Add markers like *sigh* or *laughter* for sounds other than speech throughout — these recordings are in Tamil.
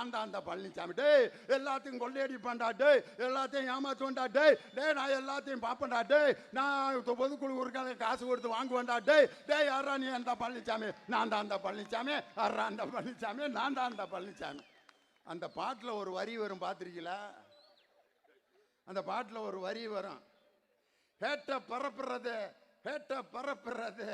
நான் தான் அந்த பழனிசாமி டே எல்லாத்தையும் கொள்ளையடிப்பேன்டா டே எல்லாத்தையும் ஏமாத்துவேன்டா டே டே நான் எல்லாத்தையும் பார்ப்பேன்டா டேய் நான் பொதுக்குழு உறுக்காத காசு கொடுத்து வாங்குவேன்டா டே டேய் யாரா நீ அந்த பழனிசாமி நான் தான் அந்த பழனிசாமி யாரா அந்த பழனிசாமி நான் தான் அந்த பழனிசாமி அந்த பாட்டில் ஒரு வரி வரும் பார்த்துருக்கீங்களா அந்த பாட்டில் ஒரு வரி வரும். ஹேட்ட பரப்புறது ஹேட்ட பரப்புறது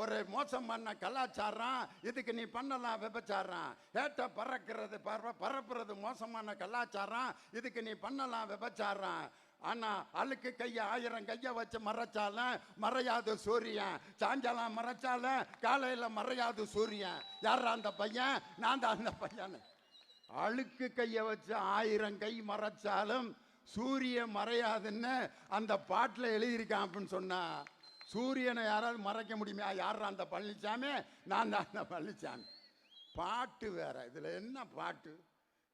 ஒரு மோசம் பண்ண கலாச்சாரம் இதுக்கு நீ பண்ணலாம் விபச்சாரம். ஏட்ட பறக்கிறது பர பரப்புறது மோசமான கலாச்சாரம் இதுக்கு நீ பண்ணலாம் விபச்சாரம். ஆனால் அழுக்கு கையை ஆயிரம் கையை வச்சு மறைச்சாலும் மறையாது சூரியன். சாயங்காலம் மறைச்சாலும் காலையில் மறையாது சூரியன். யார் அந்த பையன்? நான் தான் அந்த பையன். அழுக்கு கையை வச்சு ஆயிரம் கை மறைச்சாலும் சூரியன் மறையாதுன்னு அந்த பாட்டில் எழுதியிருக்கான் அப்படின்னு சொன்னா. சூரியனை யாராவது மறைக்க முடியுமா? யார் அந்த பழனிசாமி நான் தான் அந்த பழனிசாமி பாட்டு வேற. இதில் என்ன பாட்டு?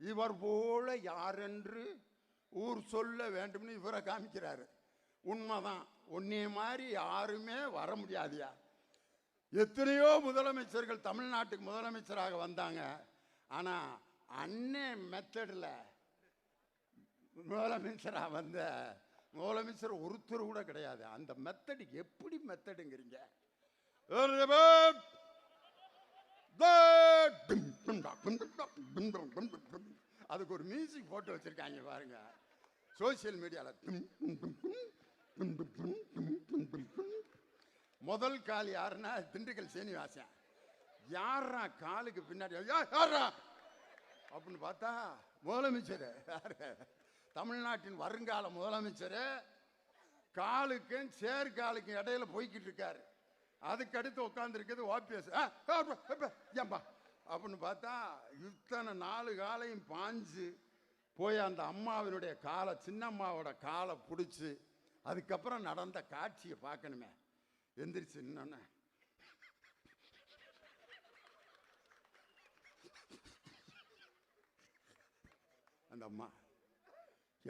இவர் போல யாரென்று ஊர் சொல்ல வேண்டும்னு இவரை காமிக்கிறாரு. உண்மைதான். உன்னே மாதிரி யாருமே வர முடியாதியா. எத்தனையோ முதலமைச்சர்கள் தமிழ்நாட்டுக்கு முதலமைச்சராக வந்தாங்க. ஆனால் அன்னே மெத்தடில் முதலமைச்சராக வந்த முதலமைச்சர் ஒருத்தர் கூட கிடையாது. அந்த மெத்தடு எப்படி மெத்தடுங்கிறீங்க அதுக்கு ஒரு மியூசிக் போட்டு வச்சிருக்காங்க பாருங்க. சோசியல் மீடியாவில் முதல் கால் யாருன்னா திண்டுக்கல் சீனிவாசன். யாரா காலுக்கு பின்னாடி? அப்படின்னு பார்த்தா முதலமைச்சர். யாரு? தமிழ்நாட்டின் வருங்கால முதலமைச்சர் காலுக்கும் சேர்காலுக்கும் இடையில போய்கிட்டு இருக்காரு. அதுக்கு அடுத்து உட்காந்துருக்கிறது ஓபிஎஸ் ஏம்பா. அப்படின்னு பார்த்தா இத்தனை நாலு காலையும் பாஞ்சு போய் அந்த அம்மாவினுடைய காலை சின்னம்மாவோட காலை பிடிச்சி அதுக்கப்புறம் நடந்த காட்சியை பார்க்கணுமே. எந்திரிச்சு இன்னொன்னு அந்த அம்மா.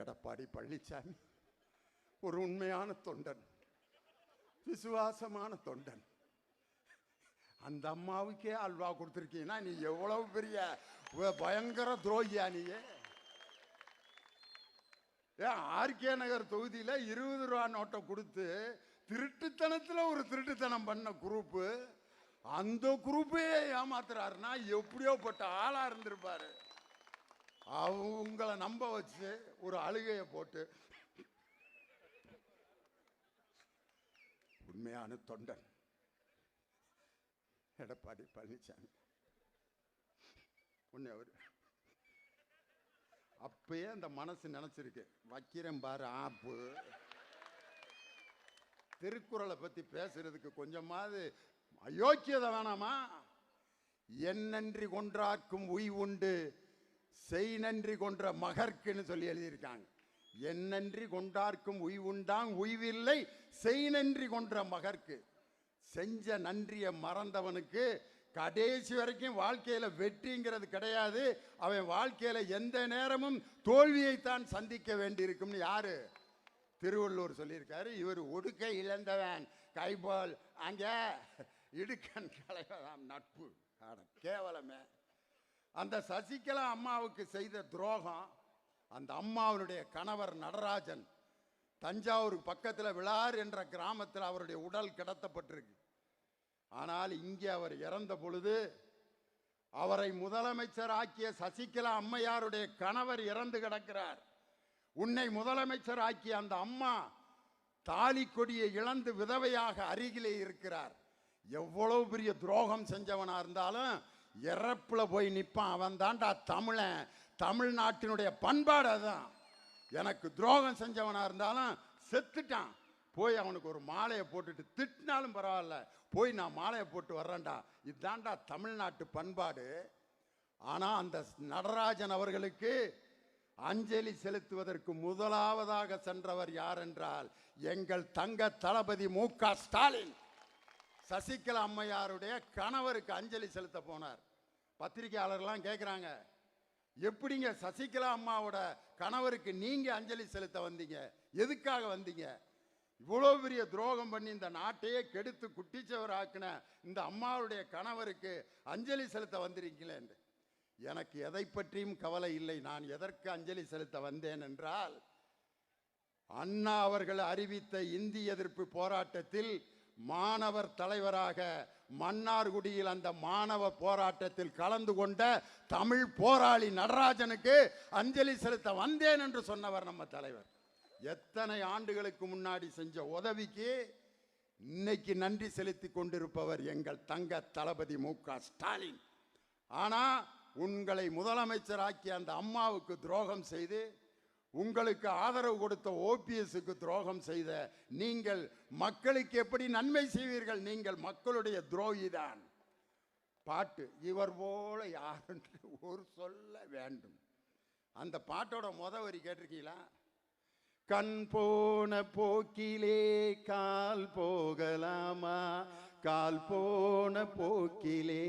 எடப்பாடி பழனிசாமி. ஒரு உண்மையான தொண்டன். விசுவாசமான தொண்டன். அந்த அம்மாவுக்கே அல்வா கொடுத்துருக்கீங்கன்னா நீ எவ்வளவு பெரிய பயங்கர துரோகியா நீயே ஏன் ஆர்கே நகர் தொகுதியில் இருபது ரூபா நோட்டை கொடுத்து திருட்டுத்தனத்தில் ஒரு திருட்டுத்தனம் பண்ண குரூப்பு அந்த குரூப்பே ஏமாத்துறாருன்னா எப்படியோ பட்ட ஆளாக இருந்திருப்பாரு. அவங்கள நம்ப வச்சு ஒரு அழுகையை போட்டு உண்மையான தொண்டன். எடப்பாடி பழனிசாமி உன்னை அவர். அப்பயே அந்த மனசு நினச்சிருக்கு. வைக்கிறேன் பாரு ஆப்பு. திருக்குறளை பற்றி பேசுறதுக்கு கொஞ்சமாவது அயோக்கியதை வேணாமா? என்னன்றி கொன்றாக்கும் உய் உண்டு. செய் நன்றி கொன்ற மகர்க்குன்னு சொல்லி எழுதியிருக்காங்க. என் நன்றி கொண்டார்க்கும் உய்வுண்டாங் உய்வில்லை செய் நன்றி கொன்ற மகர்க்கு. செஞ்ச நன்றியை மறந்தவனுக்கு கடைசி வரைக்கும் வாழ்க்கையில் வெற்றிங்கிறது கிடையாது. அவன் வாழ்க்கையில எந்த நேரமும் தோல்வியைத்தான் சந்திக்க வேண்டியிருக்கும்னு யாரு? திருவள்ளுவர் சொல்லியிருக்காரு இவர் ஒடுக்க இழந்தவன். கைபால் அங்கே இடுக்கண் கலைவதாம் நட்பு. அட கேவலமே. அந்த சசிகலா அம்மாவுக்கு செய்த துரோகம் அந்த அம்மாவினுடைய கணவர் நடராஜன் தஞ்சாவூர் பக்கத்தில் விழார் என்ற கிராமத்தில் அவருடைய உடல் கிடத்தப்பட்டிருக்கு. ஆனால் இங்கே அவர் இறந்த பொழுது அவரை முதலமைச்சர் ஆக்கிய சசிகலா அம்மையாருடைய கணவர் இறந்து கிடக்கிறார். உன்னை முதலமைச்சர் ஆக்கிய அந்த அம்மா தாலி கொடியை இழந்து விதவையாக அருகிலே இருக்கிறார். எவ்வளவு பெரிய துரோகம் செஞ்சவனா இருந்தாலும் இறப்பில் போய் நிற்பான் அவன் தான்டா தமிழன். தமிழ்நாட்டினுடைய பண்பாடு அதுதான். எனக்கு துரோகம் செஞ்சவனாக இருந்தாலும் செத்துட்டான். போய் அவனுக்கு ஒரு மாலையை போட்டுட்டு திட்டினாலும் பரவாயில்ல. போய் நான் மாலையை போட்டு வர்றேன்டா. இதுதான்டா தமிழ்நாட்டு பண்பாடு. ஆனால் அந்த நடராஜன் அவர்களுக்கு அஞ்சலி செலுத்துவதற்கு முதலாவதாக சென்றவர் யார் என்றால் எங்கள் தங்க தளபதி மு க ஸ்டாலின். சசிகலா அம்மையாருடைய கணவருக்கு அஞ்சலி செலுத்த போனார். பத்திரிகையாளர்லாம் கேட்குறாங்க எப்படிங்க சசிகலா அம்மாவோட கணவருக்கு நீங்கள் அஞ்சலி செலுத்த வந்தீங்க? எதுக்காக வந்தீங்க? இவ்வளோ பெரிய துரோகம் பண்ணி இந்த நாட்டையே கெடுத்து குட்டிச்சவர் ஆக்கின இந்த அம்மாவுடைய கணவருக்கு அஞ்சலி செலுத்த வந்திருக்கீங்களேன் எனக்கு எதை பற்றியும் கவலை இல்லை. நான் எதற்கு அஞ்சலி செலுத்த வந்தேன் என்றால் அண்ணா அவர்கள் அறிவித்த இந்தி எதிர்ப்பு போராட்டத்தில் மாணவர் தலைவராக மன்னார்குடியில் அந்த மாணவ போராட்டத்தில் கலந்து கொண்ட தமிழ் போராளி நடராஜனுக்கு அஞ்சலி செலுத்த வந்தேன் என்று சொன்னவர் நம்ம தலைவர். எத்தனை ஆண்டுகளுக்கு முன்னாடி செஞ்ச உதவிக்கு இன்னைக்கு நன்றி செலுத்தி கொண்டிருப்பவர் எங்கள் தங்க தளபதி மு க ஸ்டாலின். ஆனால் உங்களை முதலமைச்சராக்கி அந்த அம்மாவுக்கு துரோகம் செய்து உங்களுக்கு ஆதரவு கொடுத்த ஓபிஎஸ்க்கு துரோகம் செய்த நீங்கள் மக்களுக்கு எப்படி நன்மை செய்வீர்கள்? நீங்கள் மக்களுடைய துரோகிதான். பாட்டு இவர் போல யாருன்று ஒரு சொல்ல வேண்டும். அந்த பாட்டோட முத வரி கேட்டிருக்கீங்களா? கண் போன போக்கிலே கால் போகலாமா? கால் போன போக்கிலே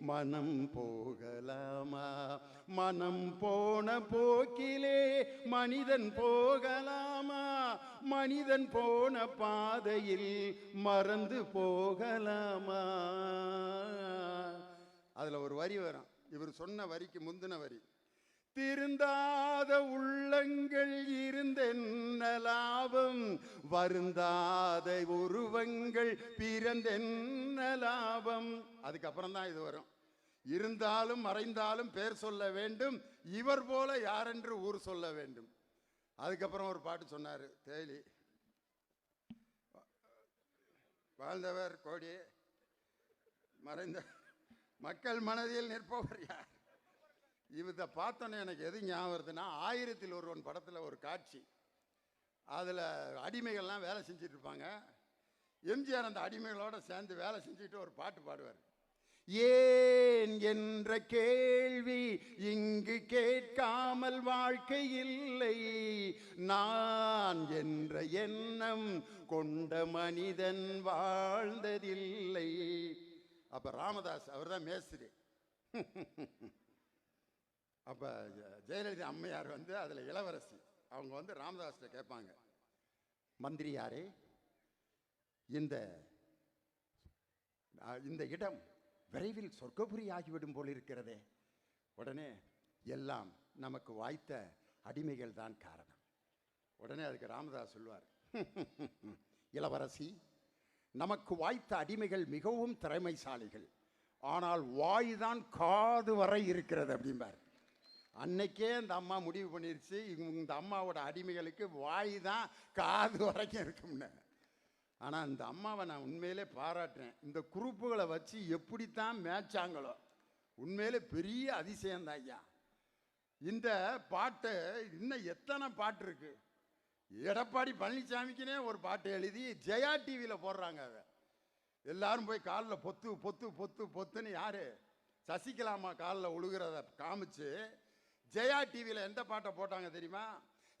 மனம் போகலாமா? மனம் போன போக்கிலே மனிதன் போகலாமா? மனிதன் போன பாதையில் மறந்து போகலாமா? அதுல ஒரு வரி வரும். இவர் சொன்ன வரிக்கு முந்தின வரி. திருந்தாத உள்ளங்கள் இருந்தென்ன லாபம்? வருந்தாத உருவங்கள் பிறந்தென்ன லாபம்? அதுக்கப்புறம் தான் இது வரும். இருந்தாலும் மறைந்தாலும் பேர் சொல்ல வேண்டும். இவர் போல யாரென்று ஊர் சொல்ல வேண்டும். அதுக்கப்புறம் ஒரு பாட்டு சொன்னார் தேலி. வாழ்ந்தவர் கோடி மறைந்த மக்கள் மனதில் நிற்பவர் யார்? இதை பார்த்தோன்னே எனக்கு எது ஞாபகம் வருதுன்னா ஆயிரத்தில் ஒருவன் படத்தில் ஒரு காட்சி. அதில் அடிமைகள்லாம் வேலை செஞ்சிட்ருப்பாங்க எம்ஜிஆர் அந்த அடிமைகளோடு சேர்ந்து வேலை செஞ்சுட்டு ஒரு பாட்டு பாடுவார். ஏன் என்ற கேள்வி இங்கு கேட்காமல் வாழ்க்கை இல்லை நான் என்ற எண்ணம் கொண்ட மனிதன் வாழ்ந்ததில்லை. அப்ப ராமதாஸ் அவர்தான் மேஸ்திரி. *laughs* அப்போ ஜெயலலிதா அம்மையார் வந்து அதில் இளவரசி. அவங்க வந்து ராமதாஸ்கிட்ட கேட்பாங்க. மந்திரி யாரே இந்த இந்த இடம் விரைவில் சொர்க்கபுரி ஆகிவிடும் போல் இருக்கிறதே. உடனே எல்லாம் நமக்கு வாய்த்த அடிமைகள் தான் காரணம். உடனே அதுக்கு ராமதாஸ் சொல்வார் *laughs* இளவரசி நமக்கு வாய்த்த அடிமைகள் மிகவும் திறமைசாலிகள். ஆனால் வாய் தான் காது வரை இருக்கிறது அப்படிம்பார். அன்னைக்கே இந்த அம்மா முடிவு பண்ணிருச்சு இந்த அம்மாவோட அடிமைகளுக்கு வாய் தான் காது வரைக்கும் இருக்கும்னு. ஆனால் இந்த அம்மாவை நான் உண்மையிலே பாராட்டுறேன். இந்த குரூப்புகளை வச்சு எப்படித்தான் மேய்ச்சாங்களோ உண்மையிலே பெரிய அதிசயம்தான் ஐயா. இந்த பாட்டு இன்னும் எத்தனை பாட்டு இருக்கு? எடப்பாடி பழனிசாமிக்குனே ஒரு பாட்டு எழுதி ஜெயா டிவியில் போடுறாங்க அதை. எல்லாரும் போய் காலில் பொத்து பொத்து பொத்து பொத்துன்னு யார்? சசிகலாமா காலில் உழுகிறத காமிச்சு ஜெயா டிவியில் எந்த பாட்டை போட்டாங்க தெரியுமா?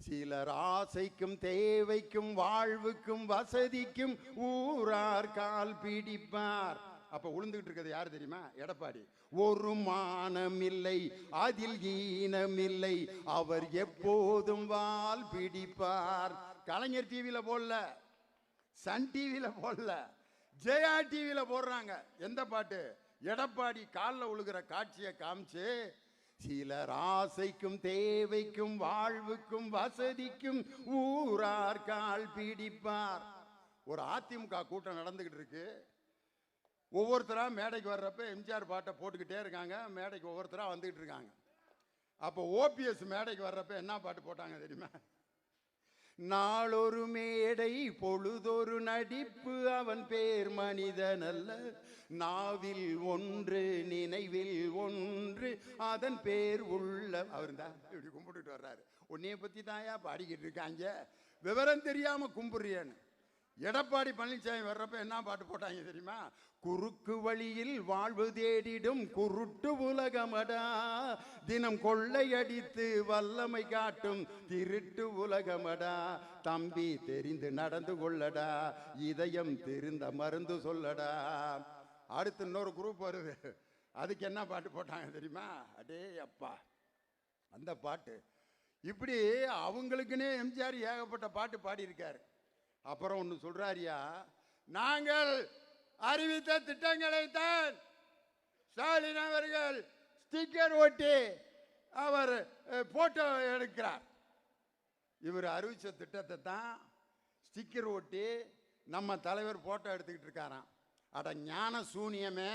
சிலர் ஆசைக்கும் தேவைக்கும் வாழ்வுக்கும் வசதிக்கும் ஊரார் கால் பிடிப்பார். அப்ப உளுந்துகிட்டு இருக்கிறது யாரு தெரியுமா? எடப்பாடி. ஒரு மானம் இல்லை அதில் ஈனம் இல்லை அவர் எப்போதும் வால் பிடிப்பார். கலைஞர் டிவியில போடல சன் டிவியில போடல ஜெயா டிவியில போடுறாங்க. எந்த பாட்டு? எடப்பாடி காலில் உழுகிற காட்சியை காமிச்சு சிலர் ஆசைக்கும் தேவைக்கும் வாழ்வுக்கும் வசதிக்கும் ஊரார் கால் பிடிப்பார். ஒரு அதிமுக கூட்டம் நடந்துகிட்டு இருக்கு. ஒவ்வொருத்தரா மேடைக்கு வர்றப்ப எம்ஜிஆர் பாட்டை போட்டுக்கிட்டே இருக்காங்க. மேடைக்கு ஒவ்வொருத்தரா வந்துகிட்டு இருக்காங்க. அப்போ ஓபிஎஸ் மேடைக்கு வர்றப்ப என்ன பாட்டு போட்டாங்க தெரியுமா? நாளொரு மேடை பொழுதொரு நடிப்பு. அவன் பேர் மனிதன் அல்ல நாவில் ஒன்று நினைவில் ஒன்று. அதன் பேர் உள்ள அவர் தான் இப்படி கும்பிட்டுட்டு வர்றாரு. உன்னைய பத்தி தாயா பாடிக்கிட்டு இருக்காங்க. விவரம் தெரியாம கும்பிடுறியன்னு. எடப்பாடி பழனிசாமி வர்றப்ப என்ன பாட்டு போட்டாங்க தெரியுமா? குறுக்கு வழியில் வாழ்வு தேடிடும் குருட்டு உலகமடா. தினம் கொள்ளையடித்து வல்லமை காட்டும் திருட்டு உலகமடா. தம்பி தெரிந்து நடந்து கொள்ளடா. இதயம் தெரிந்த மருந்து சொல்லடா. அடுத்து இன்னொரு குரூப் வருது. அதுக்கு என்ன பாட்டு போட்டாங்க தெரியுமா? அடே அப்பா. அந்த பாட்டு. இப்படி அவங்களுக்குன்னே எம்ஜிஆர் ஏகப்பட்ட பாட்டு பாடியிருக்காரு. அப்புறம் ஒன்று சொல்கிறாரியா நாங்கள் அறிவித்த திட்டங்களை தான் ஸ்டாலின் அவர்கள் ஸ்டிக்கர் ஓட்டி அவர் போட்டோ எடுக்கிறார். இவர் அறிவித்த திட்டத்தை தான் ஸ்டிக்கர் ஓட்டி நம்ம தலைவர் போட்டோ எடுத்துக்கிட்டு இருக்காராம். அட ஞான சூனியமே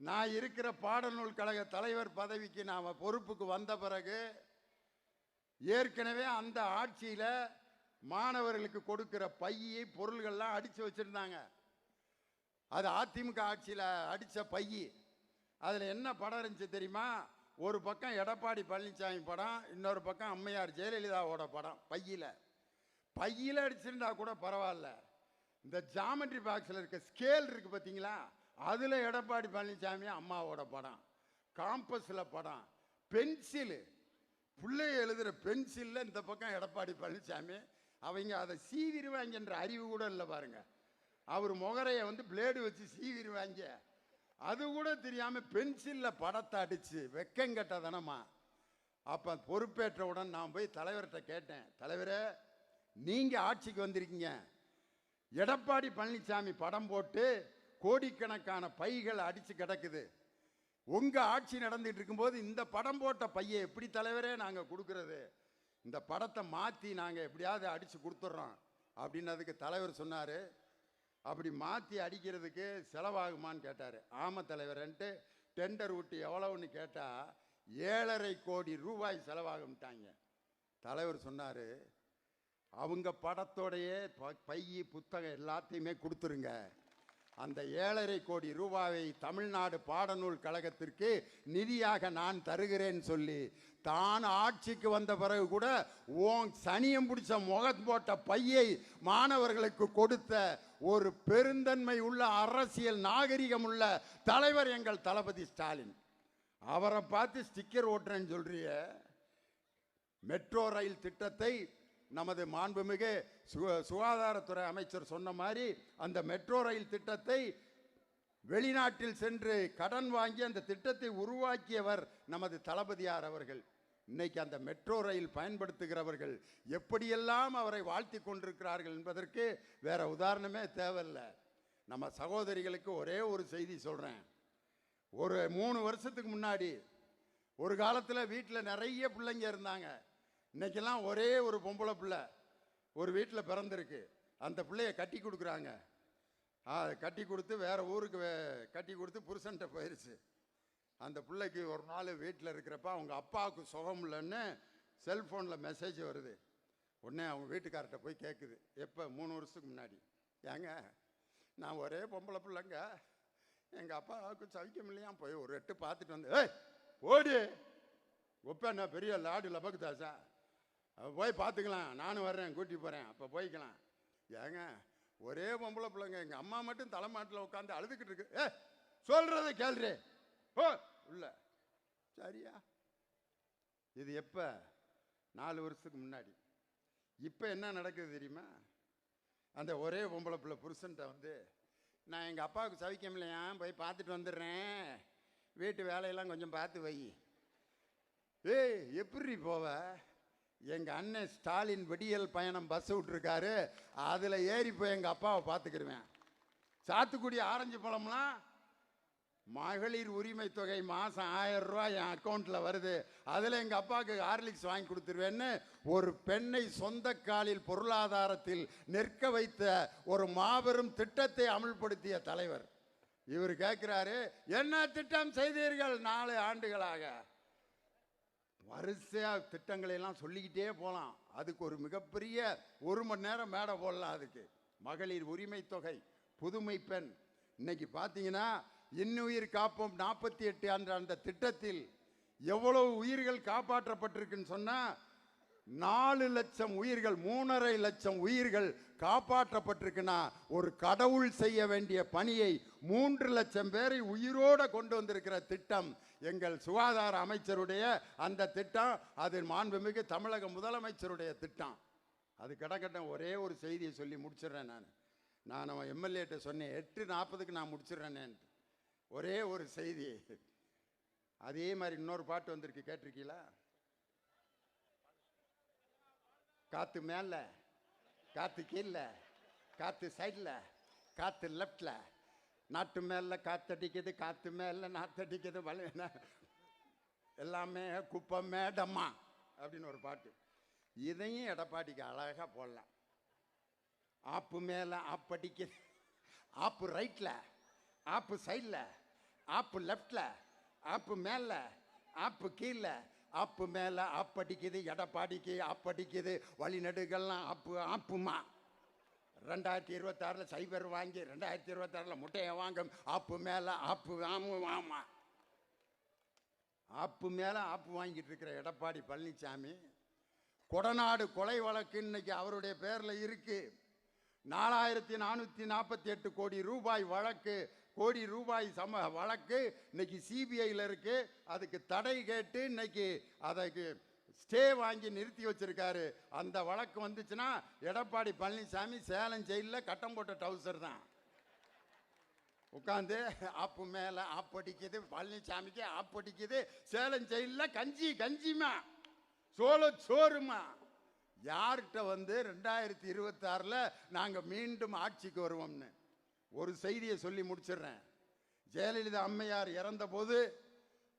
நான் இருக்கிற பாடநூல் கழக தலைவர் பதவிக்கு நாம் பொறுப்புக்கு வந்த பிறகு ஏற்கனவே அந்த ஆட்சியில் மாணவர்களுக்கு கொடுக்கிற பையை பொருள்கள்லாம் அடித்து வச்சுருந்தாங்க. அது அதிமுக ஆட்சியில் அடித்த பையி. அதில் என்ன படம் இருந்துச்சு தெரியுமா? ஒரு பக்கம் எடப்பாடி பழனிசாமி படம் இன்னொரு பக்கம் அம்மையார் ஜெயலலிதாவோட படம் பையில். பையில் அடிச்சிருந்தா கூட பரவாயில்ல. இந்த ஜாமெட்ரி பாக்ஸில் இருக்க ஸ்கேல் இருக்குது பார்த்தீங்களா அதில் எடப்பாடி பழனிசாமி அம்மாவோட படம். காம்பஸில் படம். பென்சிலு பிள்ளைய எழுதுகிற பென்சிலில் இந்த பக்கம் எடப்பாடி பழனிசாமி அவங்க அதை சீவிருவாங்கன்ற அறிவு கூட இல்லை பாருங்க. அவர் முகரையை வந்து பிளேடு வச்சு சீவிருவாங்க அது கூட தெரியாமல் பென்சிலில் படத்தை அடித்து வெக்கங்கட்டதனமா அப்போ பொறுப்பேற்றவுடன் நான் போய் தலைவர்கிட்ட கேட்டேன் தலைவரே நீங்கள் ஆட்சிக்கு வந்திருக்கீங்க. எடப்பாடி பழனிசாமி படம் போட்டு கோடிக்கணக்கான பைகள் அடித்து கிடக்குது. உங்கள் ஆட்சி நடந்துகிட்டு இருக்கும்போது இந்த படம் போட்ட பையை எப்படி தலைவரே நாங்கள் கொடுக்குறது? இந்த படத்தை மாற்றி நாங்கள் எப்படியாவது அடித்து கொடுத்துட்றோம் அப்படின்னதுக்கு தலைவர் சொன்னார். அப்படி மாற்றி அடிக்கிறதுக்கு செலவாகுமான்னு கேட்டார். ஆமா தலைவர்ன்ட்டு டெண்டர் விட்டு எவ்வளவுன்னு கேட்டால் ஏழரை கோடி ரூபாய் செலவாகும்ட்டாங்க. தலைவர் சொன்னார் அவங்க படத்தோடையே ப- பையி புத்தகம் எல்லாத்தையுமே கொடுத்துருங்க. அந்த ஏழரை கோடி ரூபாயை தமிழ்நாடு பாடநூல் கழகத்திற்கு நிதியாக நான் தருகிறேன் சொல்லி தான் ஆட்சிக்கு வந்த பிறகு கூட ஓங் சனியம் பிடிச்ச முகம் போட்ட பையை மாணவர்களுக்கு கொடுத்த ஒரு பெருந்தன்மை உள்ள அரசியல் நாகரிகம் உள்ள தலைவர் எங்கள் தளபதி ஸ்டாலின். அவரை பார்த்து ஸ்டிக்கர் ஓட்டுறேன்னு சொல்றிய. மெட்ரோ ரயில் திட்டத்தை நமது மாண்புமிகு சு- சுகாதாரத்துறை அமைச்சர் சொன்ன மாதிரி அந்த மெட்ரோ ரயில் திட்டத்தை வெளிநாட்டில் சென்று கடன் வாங்கி அந்த திட்டத்தை உருவாக்கியவர் நமது தளபதியார் அவர்கள். இன்னைக்கு அந்த மெட்ரோ ரயில் பயன்படுத்துகிறவர்கள் எப்படியெல்லாம் அவரை வாழ்த்தி கொண்டிருக்கிறார்கள் என்பதற்கு வேற உதாரணமே தேவையில்லை. நம்ம சகோதரிகளுக்கு ஒரே ஒரு செய்தி சொல்கிறேன் ஒரு மூணு வருஷத்துக்கு முன்னாடி ஒரு காலத்தில் வீட்டில் நிறைய பிள்ளைங்க இருந்தாங்க. இன்னைக்கெல்லாம் ஒரே ஒரு பொம்பளை பிள்ளை ஒரு வீட்டில் பிறந்திருக்கு. அந்த பிள்ளைய கட்டி கொடுக்குறாங்க. கட்டி கொடுத்து வேற ஊருக்கு கட்டி கொடுத்து புருஷன்ட்ட போயிருச்சு. அந்த பிள்ளைக்கு ஒரு நாள் வீட்டில் இருக்கிறப்ப அவங்க அப்பாவுக்கு சுகம் இல்லைன்னு செல்ஃபோனில் மெசேஜ் வருது. உடனே அவங்க வீட்டுக்கார்ட்ட போய் கேட்குது. எப்போ? மூணு வருஷத்துக்கு முன்னாடி. ஏங்க நான் ஒரே பொம்பளை பிள்ளைங்க. எங்கள் அப்பாவுக்கு சவிக்கம் இல்லையா? போய் ஒரு எட்டு பார்த்துட்டு வந்து ஏய் ஓடி ஒப்ப என்ன பெரிய லாடு லபக்குதாசா அவ போய் பார்த்துக்கலாம். நானும் வர்றேன் கூட்டி போகிறேன் அப்போ போய்க்கலாம். ஏங்க ஒரே பொம்பளை பிள்ளைங்க. எங்கள் அம்மா மட்டும் தலைமாட்டில் உட்காந்து அழுதுகிட்டு இருக்கு. ஏ சொல்கிறத கேள்றே. ஓ உள்ள. சரியா? இது எப்போ? நாலு வருஷத்துக்கு முன்னாடி. இப்போ என்ன நடக்குது தெரியுமா? அந்த ஒரே பொம்பளை பிள்ளை புருஷன்ட்ட வந்து நான் எங்கள் அப்பாவுக்கு சவிக்கமில்லையா? போய் பார்த்துட்டு வந்துடுறேன். வீட்டு வேலையெல்லாம் கொஞ்சம் பார்த்து வை. ஏய் எப்படி போவ? எங்கள் அண்ணன் ஸ்டாலின் வெடியல் பயணம் பஸ் விட்ருக்காரு அதில் ஏறி போய் எங்கள் அப்பாவை பார்த்துக்கிருவேன். சாத்துக்குடி ஆரஞ்சு பழம்லாம் மகளிர் உரிமை தொகை மாதம் ஆயிரம் ரூபாய் என் அக்கௌண்ட்டில் வருது. அதில் எங்கள் அப்பாவுக்கு ஹார்லிக்ஸ் வாங்கி கொடுத்துருவேன்னு ஒரு பெண்ணை சொந்த காலில் பொருளாதாரத்தில் நிற்க வைத்த ஒரு மாபெரும் திட்டத்தை அமல்படுத்திய தலைவர். இவர் கேட்குறாரு என்ன திட்டம் செய்தீர்கள் நாலு ஆண்டுகளாக? வரிசையாக திட்டங்களை எல்லாம் சொல்லிக்கிட்டே போகலாம் அதுக்கு ஒரு மிகப்பெரிய ஒரு மணி நேரம் மேடை போடலாம் அதுக்கு. மகளிர் உரிமை தொகை புதுமை பெண். இன்னைக்கு பார்த்தீங்கன்னா இன்னுயிர் காப்போம் நாற்பத்தி எட்டு என்ற அந்த திட்டத்தில் எவ்வளவு உயிர்கள் காப்பாற்றப்பட்டிருக்குன்னு சொன்னால் நாலு லட்சம் உயிர்கள் மூணரை லட்சம் உயிர்கள் காப்பாற்றப்பட்டிருக்குன்னா ஒரு கடவுள் செய்ய வேண்டிய பணியை மூன்று லட்சம் பேரை உயிரோடு கொண்டு வந்திருக்கிற திட்டம் எங்கள் சுகாதார அமைச்சருடைய அந்த திட்டம். அது மாண்புமிகு தமிழக முதலமைச்சருடைய திட்டம். அது கிடக்கட்டும் ஒரே ஒரு செய்தியை சொல்லி முடிச்சிடுறேன் நான். நான் அவன் எம்எல்ஏட்ட சொன்னேன் எட்டு நாற்பதுக்கு நான் முடிச்சிடுறேனேன்ட்டு. ஒரே ஒரு செய்தி. அதே மாதிரி இன்னொரு பாட்டு வந்திருக்கு கேட்டிருக்கீங்களா? காற்று மேலே காற்று கீழே காற்று சைடில் காற்று லெஃப்டில் நாட்டு மேல காற்றடிக்குது காற்று மேல நாற்றடிக்குது வலி எல்லாமே குப்பை மேடம்மா அப்படின்னு ஒரு பாட்டு. இதையும் எடப்பாடிக்கு அழகாக போடலாம். ஆப்பு மேலே ஆப்படிக்குது ஆப்பு ரைட்டில் ஆப்பு சைடில் ஆப்பு லெஃப்டில் ஆப்பு மேல ஆப்பு கீழே ஆப்பு மேலே அப்படிக்குது எடப்பாடிக்கு அப்படிக்குது வழிநடுகள்லாம் அப்பு ஆப்புமா ரெண்டாயிரத்தி இருபத்தாறில் சைபர் வாங்கி ரெண்டாயிரத்தி இருபத்தாறில் முட்டையை வாங்கும் ஆப்பு மேலே ஆப்பு ஆமு ஆமா. ஆப்பு மேலே ஆப்பு வாங்கிட்டு இருக்கிற எடப்பாடி பழனிசாமி கொடநாடு கொலை வழக்கு இன்னைக்கு அவருடைய பேரில் இருக்கு. நாலாயிரத்தி நானூற்றி நாற்பத்தி எட்டு கோடி ரூபாய் வழக்கு கோடி ரூபாய் சம வழக்கு இன்னைக்கு சிபிஐயில் இருக்குது அதுக்கு தடை கேட்டு இன்னைக்கு அதுக்கு ஸ்டே வாங்கி நிறுத்தி வச்சிருக்காரு. அந்த வழக்கு வந்துச்சுன்னா எடப்பாடி பழனிசாமி சேலம் ஜெயிலில் கட்டம் போட்ட டவுசர் தான். உட்காந்து ஆப்பு மேலே ஆப்படிக்குது பழனிசாமிக்கு ஆப்படிக்குது சேலம் ஜெயிலில் கஞ்சி கஞ்சிமா சோள சோறுமா யார்கிட்ட வந்து ரெண்டாயிரத்தி இருபத்தாறில் நாங்கள் மீண்டும் ஆட்சிக்கு வருவோம்னு. ஒரு செய்தியை சொல்லி முடிச்சிடுறேன். ஜெயலலிதா அம்மையார் இறந்தபோது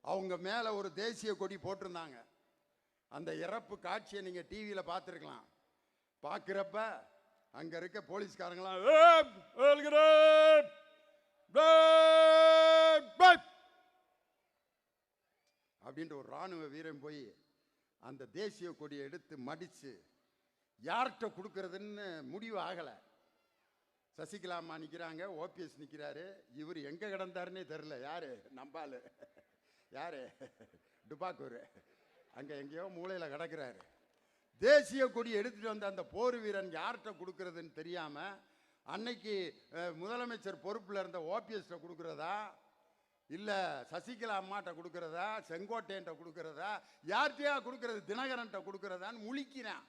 அவங்க மேலே ஒரு தேசிய கொடி போட்டிருந்தாங்க. அந்த இறப்பு காட்சியை நீங்கள் டிவியில் பார்த்துருக்கலாம். பார்க்குறப்ப அங்கே இருக்க போலீஸ்காரங்களாம் அப்படின்ற ஒரு ராணுவ வீரன் போய் அந்த தேசிய கொடியை எடுத்து மடித்து யார்கிட்ட கொடுக்கறதுன்னு முடிவு ஆகலை. சசிகலா அம்மா நிற்கிறாங்க ஓபிஎஸ் நிற்கிறாரு இவர் எங்கே கிடந்தாருன்னே தெரில யார்? நம்பால் யார்? டுபாக்கூர். அங்கே எங்கேயோ மூலையில் கிடக்கிறாரு. தேசிய கொடி எடுத்துகிட்டு வந்த அந்த போர் வீரன் யார்கிட்ட கொடுக்குறதுன்னு தெரியாமல் அன்னைக்கு முதலமைச்சர் பொறுப்பில் இருந்த ஓபிஎஸ்ட கொடுக்குறதா? இல்லை சசிகலா அம்மாட்ட கொடுக்குறதா? செங்கோட்டையன்ட்ட கொடுக்குறதா? யார்கிட்டயா கொடுக்குறது? தினகரன்ட்ட கொடுக்குறதான்னு முழிக்கிறான்.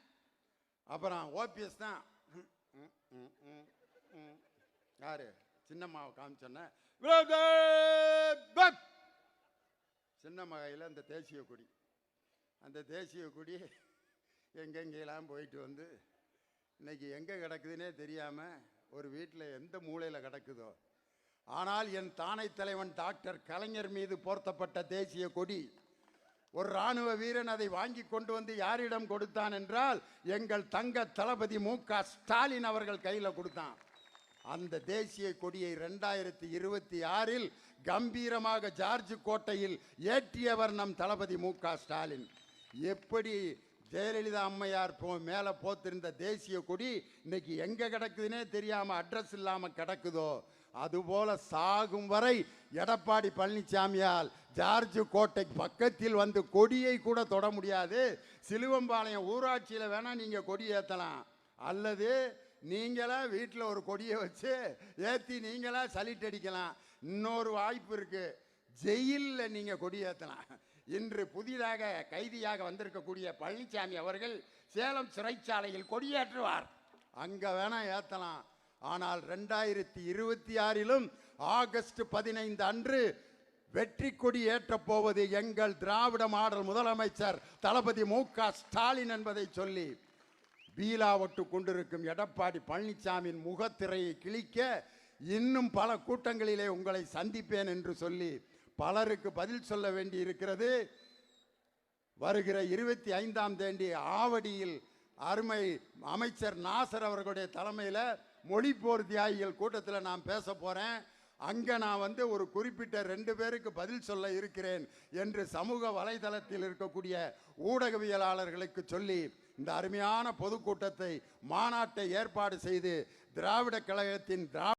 அப்புறம் ஓபிஎஸ் தான் ம், ம், ம், ம். யாரு? சின்னம்மாவை காமிச்சோன்னே சின்ன மகையில் அந்த தேசிய கொடி. அந்த தேசிய கொடி எங்கெங்கெல்லாம் போயிட்டு வந்து இன்னைக்கு எங்கே கிடக்குதுன்னே தெரியாமல் ஒரு வீட்டில் எந்த மூலையில் கிடக்குதோ ஆனால் என் தானை தலைவன் டாக்டர் கலைஞர் மீது போர்த்தப்பட்ட தேசிய கொடி. ஒரு ராணுவ வீரன் அதை வாங்கி கொண்டு வந்து யாரிடம் கொடுத்தான் என்றால் எங்கள் தங்க தளபதி மு க ஸ்டாலின் அவர்கள் கையில் கொடுத்தான். அந்த தேசிய கொடியை ரெண்டாயிரத்தி இருபத்தி ஆறில் கம்பீரமாக ஜார்ஜ் கோட்டையில் ஏற்றியவர் நம் தளபதி மு க ஸ்டாலின். எப்படி ஜெயலலிதா அம்மையார் போ மேலே போத்திருந்த தேசிய கொடி இன்னைக்கு எங்கே கிடக்குதுன்னே தெரியாமல் அட்ரஸ் இல்லாமல் கிடக்குதோ? அதுபோல சாகும் வரை எடப்பாடி பழனிசாமியால் ஜார்ஜ் கோட்டை பக்கத்தில் வந்து கொடியை கூட தொட முடியாது. சிலுவம்பாளையம் ஊராட்சியில் வேணால் நீங்கள் கொடி ஏற்றலாம் அல்லது நீங்களாக வீட்டில் ஒரு கொடியை வச்சு ஏற்றி நீங்களாக சலிட் அடிக்கலாம். இன்னொரு வாய்ப்பு இருக்குது ஜெயிலில் நீங்கள் கொடி ஏற்றலாம் இன்று புதிதாக கைதியாக வந்திருக்கக்கூடிய பழனிசாமி அவர்கள் சேலம் சிறைச்சாலையில் கொடியேற்றுவார். அங்கே வேணால் ஏற்றலாம் ஆனால் ரெண்டாயிரத்தி இருபத்தி ஆறிலும் ஆகஸ்ட் பதினைந்து அன்று வெற்றி கொடி ஏற்றப் போவது எங்கள் திராவிட மாடல் முதலமைச்சர் தளபதி மு க ஸ்டாலின் என்பதை சொல்லி பீலாவட்டு கொண்டிருக்கும் எடப்பாடி பழனிசாமியின் முகத்திரையை கிழிக்க இன்னும் பல கூட்டங்களிலே உங்களை சந்திப்பேன் என்று சொல்லி பலருக்கு பதில் சொல்ல வேண்டி இருக்கிறது வருகிற இருபத்தி ஐந்தாம் தேதி ஆவடியில் அருமை அமைச்சர் நாசர் அவர்களுடைய தலைமையில் மொழிப்போர் தியாகிகள் கூட்டத்தில் நான் பேச போகிறேன் அங்கே நான் வந்து ஒரு குறிப்பிட்ட ரெண்டு பேருக்கு பதில் சொல்ல இருக்கிறேன் என்று சமூக வலைதளத்தில் இருக்கக்கூடிய ஊடகவியலாளர்களுக்கு சொல்லி இந்த அருமையான பொதுக்கூட்டத்தை மாநாட்டை ஏற்பாடு செய்து திராவிட கழகத்தின் திராவிட